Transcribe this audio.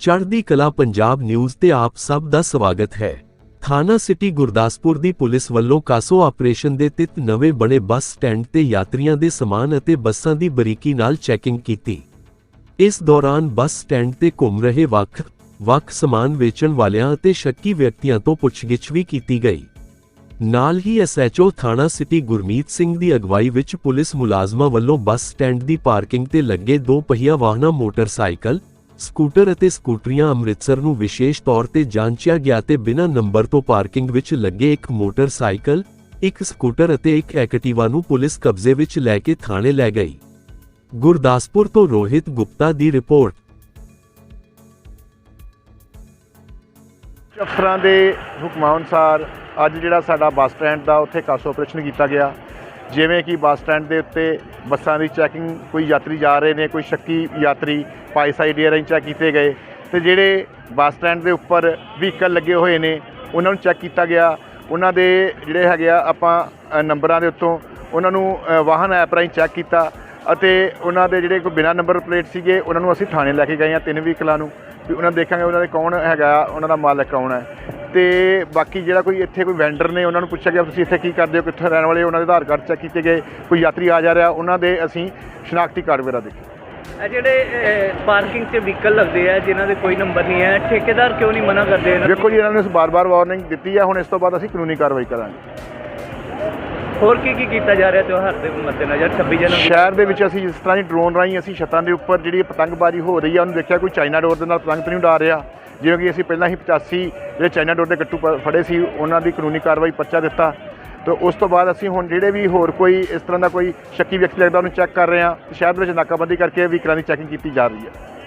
ਚੜ੍ਹਦੀ ਕਲਾ ਪੰਜਾਬ ਨਿਊਜ਼ ਤੇ ਆਪ ਸਭ ਦਾ ਸਵਾਗਤ ਹੈ। ਥਾਣਾ ਸਿਟੀ ਗੁਰਦਾਸਪੁਰ ਦੀ ਪੁਲਿਸ ਵੱਲੋਂ ਕਾਸੋ ਆਪਰੇਸ਼ਨ ਦੇ ਤਿਤ ਨਵੇਂ ਬਣੇ ਬੱਸ ਸਟੈਂਡ ਤੇ ਯਾਤਰੀਆਂ ਦੇ ਸਮਾਨ ਅਤੇ ਬੱਸਾਂ ਦੀ ਬਰੀਕੀ ਨਾਲ ਚੈਕਿੰਗ ਕੀਤੀ। ਇਸ ਦੌਰਾਨ ਬੱਸ ਸਟੈਂਡ ਤੇ ਘੁੰਮ ਰਹੇ ਵੱਖ ਵੱਖ ਸਮਾਨ ਵੇਚਣ ਵਾਲਿਆਂ ਅਤੇ ਸ਼ੱਕੀ ਵਿਅਕਤੀਆਂ ਤੋਂ ਪੁੱਛਗਿੱਛ ਵੀ ਕੀਤੀ ਗਈ। ਨਾਲ ਹੀ ਐਸਐਚਓ ਥਾਣਾ ਸਿਟੀ ਗੁਰਮੀਤ ਸਿੰਘ ਦੀ ਅਗਵਾਈ ਵਿੱਚ ਪੁਲਿਸ ਮੁਲਾਜ਼ਮਾਂ ਵੱਲੋਂ ਬੱਸ ਸਟੈਂਡ ਦੀ ਪਾਰਕਿੰਗ ਤੇ ਲੱਗੇ ਦੋ ਪਹੀਆ ਵਾਹਨਾਂ, ਮੋਟਰਸਾਈਕਲ ਸਕੂਟਰ ਅਤੇ ਸਕੂਟਰੀਆਂ ਅੰਮ੍ਰਿਤਸਰ ਨੂੰ ਵਿਸ਼ੇਸ਼ ਤੌਰ ਤੇ ਜਾਂਚਿਆ ਗਿਆ ਤੇ ਬਿਨਾਂ ਨੰਬਰ ਤੋਂ ਪਾਰਕਿੰਗ ਵਿੱਚ ਲੱਗੇ ਇੱਕ ਮੋਟਰਸਾਈਕਲ, ਇੱਕ ਸਕੂਟਰ ਅਤੇ ਇੱਕ ਐਕਟਿਵਾ ਨੂੰ ਪੁਲਿਸ ਕਬਜ਼ੇ ਵਿੱਚ ਲੈ ਕੇ ਥਾਣੇ ਲੈ ਗਈ। ਗੁਰਦਾਸਪੁਰ ਤੋਂ ਰੋਹਿਤ ਗੁਪਤਾ ਦੀ ਰਿਪੋਰਟ। ਅਫਸਰਾਂ ਦੇ ਹੁਕਮਾਂ ਅਨੁਸਾਰ ਅੱਜ ਜਿਹੜਾ ਸਾਡਾ ਬੱਸ ਸਟੈਂਡ ਦਾ ਉੱਥੇ ਕਾਸੋ ਆਪਰੇਸ਼ਨ ਕੀਤਾ ਗਿਆ। ਜਿਵੇਂ ਕਿ ਬੱਸ ਸਟੈਂਡ ਦੇ ਉੱਤੇ ਬੱਸਾਂ ਦੀ ਚੈਕਿੰਗ, ਕੋਈ ਯਾਤਰੀ ਜਾ ਰਹੇ ਨੇ, ਕੋਈ ਸ਼ੱਕੀ ਯਾਤਰੀ ਪਾਈ ਸਾਈਡ ਏਅਰ ਚੈੱਕ ਕੀਤੇ ਗਏ ਤੇ ਜਿਹੜੇ ਬੱਸ ਸਟੈਂਡ ਦੇ ਉੱਪਰ ਵਹੀਕਲ ਲੱਗੇ ਹੋਏ ਨੇ, ਉਹਨਾਂ ਨੂੰ ਚੈੱਕ ਕੀਤਾ ਗਿਆ। ਉਹਨਾਂ ਦੇ ਜਿਹੜੇ ਹੈਗੇ ਆ, ਆਪਾਂ ਨੰਬਰਾਂ ਦੇ ਉੱਤੋਂ ਉਹਨਾਂ ਨੂੰ ਵਾਹਨ ਐਪ ਰਾਹੀਂ ਚੈੱਕ ਕੀਤਾ ਅਤੇ ਉਹਨਾਂ ਦੇ ਜਿਹੜੇ ਕੋਈ ਬਿਨਾਂ ਨੰਬਰ ਪਲੇਟ ਸੀਗੇ, ਉਹਨਾਂ ਨੂੰ ਅਸੀਂ ਥਾਣੇ ਲੈ ਕੇ ਗਏ ਆ ਤਿੰਨ ਵਹੀਕਲਾਂ ਨੂੰ। ਵੀ ਉਹਨਾਂ ਦੇਖਾਂਗੇ ਉਹਨਾਂ ਦੇ ਕੌਣ ਹੈਗਾ, ਉਹਨਾਂ ਦਾ ਮਾਲਕ ਕੌਣ ਹੈ। ਤੇ ਬਾਕੀ ਜਿਹੜਾ ਕੋਈ ਇੱਥੇ ਕੋਈ ਵੈਂਡਰ ਨੇ ਉਹਨਾਂ ਨੂੰ ਪੁੱਛਿਆ ਗਿਆ ਤੁਸੀਂ ਇੱਥੇ ਕੀ ਕਰਦੇ ਹੋ ਕਿੱਥੇ ਰਹਿਣ ਵਾਲੇ ਹੋ? ਉਹਨਾਂ ਦੇ ਆਧਾਰ ਕਾਰਡ ਚੈੱਕ ਕੀਤੇ ਗਏ ਕੋਈ ਯਾਤਰੀ ਆ ਜਾ ਰਿਹਾ ਉਹਨਾਂ ਦੇ ਅਸੀਂ ਸ਼ਨਾਖਤੀ ਕਾਰਡ ਵਗੈਰਾ ਦੇਖੇ ਇਹ ਜਿਹੜੇ ਪਾਰਕਿੰਗ 'ਚ ਵਹੀਕਲ ਲੱਗਦੇ ਆ ਜਿਨ੍ਹਾਂ ਦੇ ਕੋਈ ਨੰਬਰ ਨਹੀਂ ਹੈ ਠੇਕੇਦਾਰ ਕਿਉਂ ਨਹੀਂ ਮਨਾ ਕਰਦੇ ਇਹਨਾਂ? ਦੇਖੋ ਜੀ ਇਹਨਾਂ ਨੂੰ ਅਸੀਂ ਬਾਰ-ਬਾਰ ਵਾਰਨਿੰਗ ਦਿੱਤੀ ਹੈ ਹੁਣ ਇਸ ਤੋਂ ਬਾਅਦ ਅਸੀਂ ਕਾਨੂੰਨੀ ਕਾਰਵਾਈ ਕਰਾਂਗੇ ਹੋਰ ਕੀ ਕੀ ਕੀਤਾ ਜਾ ਰਿਹਾ ਤਿਉਹਾਰ ਦੇ ਮੱਦੇਨਜ਼ਰ 26 ਜਨਵਰੀ ਸ਼ਹਿਰ ਦੇ ਵਿੱਚ ਅਸੀਂ ਜਿਸ ਤਰ੍ਹਾਂ ਦੀ ਡਰੋਨ ਰਾਹੀਂ ਅਸੀਂ ਛੱਤਾਂ ਦੇ ਉੱਪਰ ਜਿਹੜੀ ਪਤੰਗਬਾਜ਼ੀ ਹੋ ਰਹੀ ਆ ਉਹਨੂੰ ਦੇਖਿਆ ਕੋਈ ਚਾਈਨਾ ਡੋਰ ਦੇ ਨਾਲ ਪਤੰਗ ਤਾਂ ਨਹੀਂ ਉਡਾ ਰਿਹਾ ਜਿਵੇਂ ਕਿ ਅਸੀਂ ਪਹਿਲਾਂ ਹੀ 85 ਜਿਹੜੇ ਚਾਈਨਾ ਡੋਰ ਦੇ ਗੱਟੂ ਪ- ਫੜੇ ਸੀ, ਉਹਨਾਂ ਦੀ ਕਾਨੂੰਨੀ ਕਾਰਵਾਈ ਪਰਚਾ ਦਿੱਤਾ। ਤੇ ਉਸ ਤੋਂ ਬਾਅਦ ਅਸੀਂ ਹੁਣ ਜਿਹੜੇ ਵੀ ਹੋਰ ਕੋਈ ਇਸ ਤਰ੍ਹਾਂ ਦਾ ਕੋਈ ਸ਼ੱਕੀ ਵਿਅਕਤੀ ਲੱਗਦਾ, ਉਹਨੂੰ ਚੈੱਕ ਕਰ ਰਹੇ ਹਾਂ। ਸ਼ਹਿਰ ਦੇ ਵਿੱਚ ਨਾਕਾਬੰਦੀ ਕਰਕੇ ਵਹੀਕਲਾਂ ਦੀ ਚੈਕਿੰਗ ਕੀਤੀ ਜਾ ਰਹੀ ਹੈ।